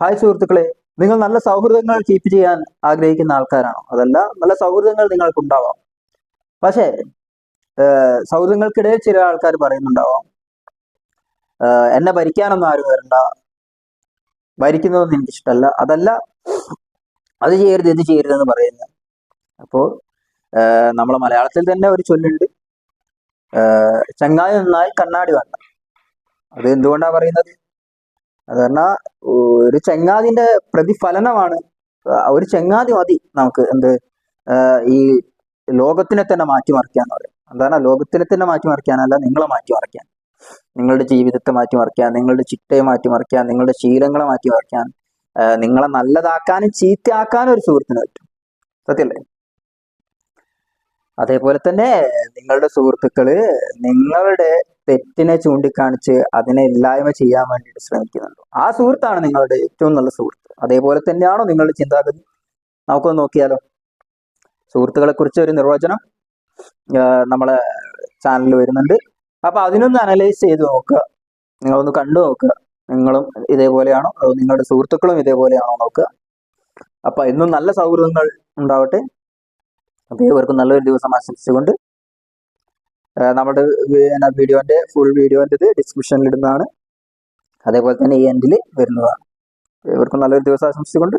Hi സുഹൃത്തുക്കളെ നിങ്ങൾ നല്ല സൗഹൃദങ്ങൾ കീപ്പ് ചെയ്യാൻ ആഗ്രഹിക്കുന്ന ആൾക്കാരാണോ? അതല്ല നല്ല സൗഹൃദങ്ങൾ നിങ്ങൾക്ക് ഉണ്ടാവാം പക്ഷേ സൗഹൃദങ്ങൾക്കിടയിൽ ചില ആൾക്കാർ പറയുന്നുണ്ടാവാം എന്നെ ഭരിക്കാനൊന്നും ആരും വരണ്ട. ഭരിക്കുന്നതൊന്നും എനിക്കിഷ്ടമല്ല അതല്ല അത് ചെയ്യരുത് ഇത് ചെയ്യരുതെന്ന് പറയുന്നത്. അപ്പോൾ നമ്മളെ മലയാളത്തിൽ തന്നെ ഒരു ചൊല്ലുണ്ട്. ചങ്ങായി നന്നായി കണ്ണാടി വേണ്ട അത് എന്തുകൊണ്ടാണ് പറയുന്നത്? അത് പറഞ്ഞാൽ ഒരു ചങ്ങാതിന്റെ പ്രതിഫലനമാണ് ഒരു ചങ്ങാതി മതി നമുക്ക് എന്ത് ഈ ലോകത്തിനെ തന്നെ മാറ്റിമറിക്കാൻ എന്ന് പറയും എന്താണ് ലോകത്തിനെ തന്നെ മാറ്റിമറിക്കാനല്ല നിങ്ങളെ മാറ്റിമറിക്കാൻ നിങ്ങളുടെ ജീവിതത്തെ മാറ്റിമറിക്കാൻ നിങ്ങളുടെ ചിട്ടയെ മാറ്റിമറിക്കാൻ നിങ്ങളുടെ ശീലങ്ങളെ മാറ്റിമറിക്കാൻ നിങ്ങളെ നല്ലതാക്കാനും ചീത്തയാക്കാനും ഒരു സുഹൃത്തിന് പറ്റും. സത്യല്ലേ? അതേപോലെ തന്നെ നിങ്ങളുടെ സുഹൃത്തുക്കൾ നിങ്ങളുടെ തെറ്റിനെ ചൂണ്ടിക്കാണിച്ച് അതിനെ ഇല്ലായ്മ ചെയ്യാൻ വേണ്ടിയിട്ട് ശ്രമിക്കുന്നുണ്ട്. ആ സുഹൃത്താണ് നിങ്ങളുടെ ഏറ്റവും നല്ല സുഹൃത്ത്. അതേപോലെ തന്നെയാണോ നിങ്ങളുടെ ചിന്താഗതി? നമുക്കൊന്ന് നോക്കിയാലോ. സുഹൃത്തുക്കളെ കുറിച്ച് ഒരു നിർവചനം നമ്മളെ ചാനലിൽ വരുന്നുണ്ട്. അപ്പൊ അതിനൊന്ന് അനലൈസ് ചെയ്ത് നോക്കുക. നിങ്ങളൊന്ന് കണ്ടു നോക്കുക. നിങ്ങളും ഇതേപോലെയാണോ? അതോ നിങ്ങളുടെ സുഹൃത്തുക്കളും ഇതേപോലെയാണോ നോക്കുക. അപ്പൊ ഇന്നും നല്ല സൗഹൃദങ്ങൾ ഉണ്ടാവട്ടെ. അപ്പൊ ഏവർക്കും നല്ലൊരു ദിവസം ആശംസിച്ചുകൊണ്ട് നമ്മുടെ വീഡിയോന്റെ ഫുൾ വീഡിയോന്റെ ഡിസ്ക്രിപ്ഷനിൽ ഇടുന്നതാണ് അതേപോലെ തന്നെ ഈ എൻഡിൽ വരുന്നതാണ്. ഇവർക്ക് നല്ലൊരു ദിവസം ആശംസിച്ചുകൊണ്ട്